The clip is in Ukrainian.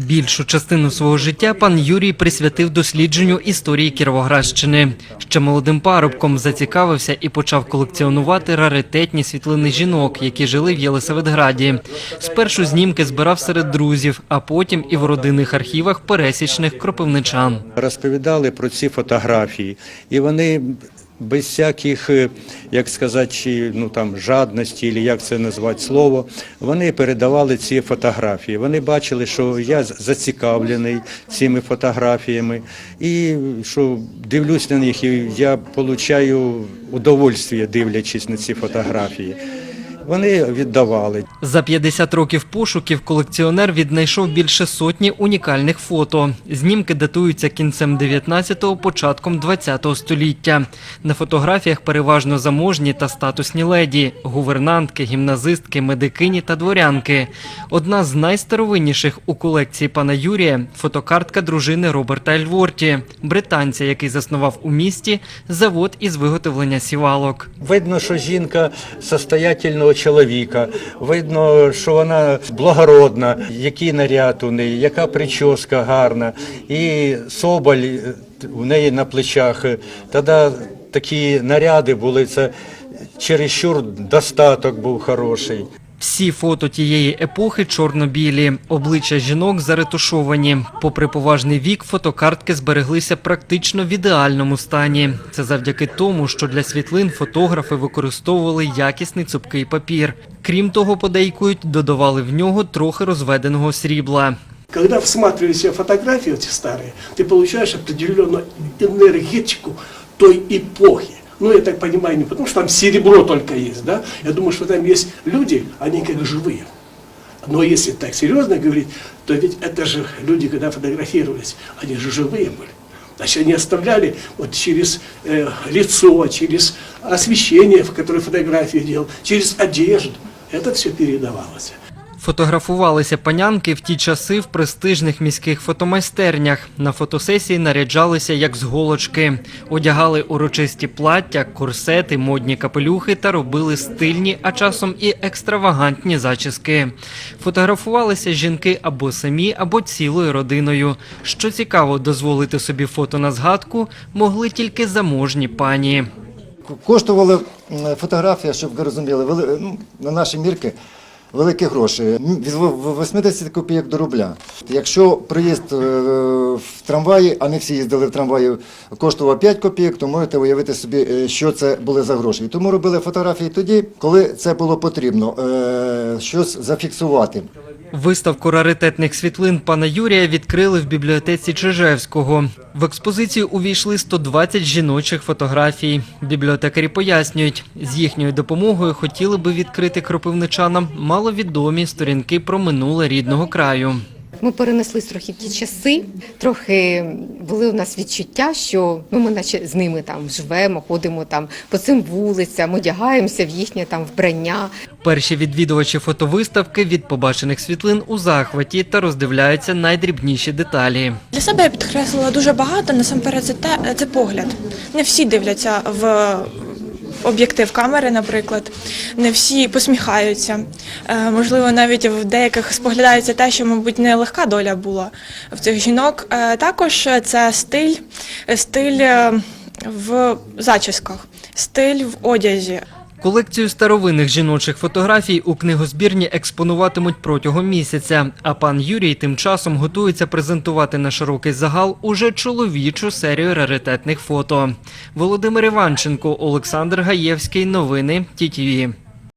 Більшу частину свого життя пан Юрій присвятив дослідженню історії Кіровоградщини. Ще молодим парубком зацікавився і почав колекціонувати раритетні світлини жінок, які жили в Єлисаветграді. Спершу знімки збирав серед друзів, а потім і в родинних архівах пересічних кропивничан. розповідали про ці фотографії, і вони без всяких, е, як сказати, чи, ну там жадності, або як це назвати слово, вони передавали ці фотографії. Вони бачили, що я зацікавлений цими фотографіями, і що дивлюсь на них, і я отримую удовольствие, дивлячись на ці фотографії. Вони віддавали. За 50 років пошуків колекціонер віднайшов більше сотні унікальних фото. Знімки датуються кінцем 19-го, початком 20-го століття. На фотографіях переважно заможні та статусні леді, гувернантки, гімназистки, медикині та дворянки. Одна з найстаровинніших у колекції пана Юрія фотокартка дружини Роберта Ельворті, британця, який заснував у місті завод із виготовлення сівалок. Видно, що жінка состоятельного чоловіка, видно, що вона благородна, який наряд у неї, яка прическа гарна, і соболь е, у неї на плечах. Тоді такі наряди були, це чересчур достаток був хороший. Всі фото тієї епохи чорно-білі, обличчя жінок заретушовані. Попри поважний вік, фотокартки збереглися практично в ідеальному стані. Це завдяки тому, що для світлин фотографи використовували якісний цупкий папір. Крім того, подейкують, додавали в нього трохи розведеного срібла. Когда всматриваешься в фотографии эти старые, ты получаешь определенную энергетику той эпохи. Ну, я так понимаю, не потому что там серебро только есть, да? Я думаю, что там есть люди, они как живые. Но если так серьезно говорить, то ведь это же люди, когда фотографировались, они же живые были. Значит, они оставляли вот через э, лицо, через освещение, в которое фотографии делал, через одежду. Это все передавалось. Фотографувалися панянки в ті часи в престижних міських фотомайстернях. На фотосесії наряджалися як з голочки, одягали урочисті плаття, корсети, модні капелюхи та робили стильні, а часом і екстравагантні зачіски. Фотографувалися жінки або самі, або цілою родиною. Що цікаво, дозволити собі фото на згадку могли тільки заможні пані. Коштувала м, фотографія, щоб ви розуміли, ну, на наші мірки великі гроші. Від в- 80 копійок до рубля. Якщо проїзд е, в трамваї, а не всі їздили в трамваї, коштував 5 копійок, то можете уявити собі, е, що це були за гроші. І тому робили фотографії тоді, коли це було потрібно, е, щось зафіксувати. Виставку раритетних світлин пана Юрія відкрили в бібліотеці Чижевського. В експозицію увійшли 120 жіночих фотографій. Бібліотекарі пояснюють, з їхньою допомогою хотіли би відкрити кропивничанам маловідомі сторінки про минуле рідного краю. Ми перенеслись трохи ті часи, трохи були у нас відчуття, що ну, ми наче з ними там живемо, ходимо там по цим вулицям, одягаємося в їхнє там вбрання. Перші відвідувачі фотовиставки від побачених світлин у захваті та роздивляються найдрібніші деталі. Для себе я підкреслила дуже багато. Насамперед, це те це погляд. Не всі дивляться в об'єктив камери, наприклад. Не всі посміхаються. Е, можливо, навіть в деяких споглядається те, що, мабуть, не легка доля була в цих жінок. Е, також це стиль, стиль е, в зачісках, стиль в одязі. Колекцію старовинних жіночих фотографій у книгозбірні експонуватимуть протягом місяця. А пан Юрій тим часом готується презентувати на широкий загал уже чоловічу серію раритетних фото. Володимир Іванченко, Олександр Гаєвський. Новини ТІТІВІ.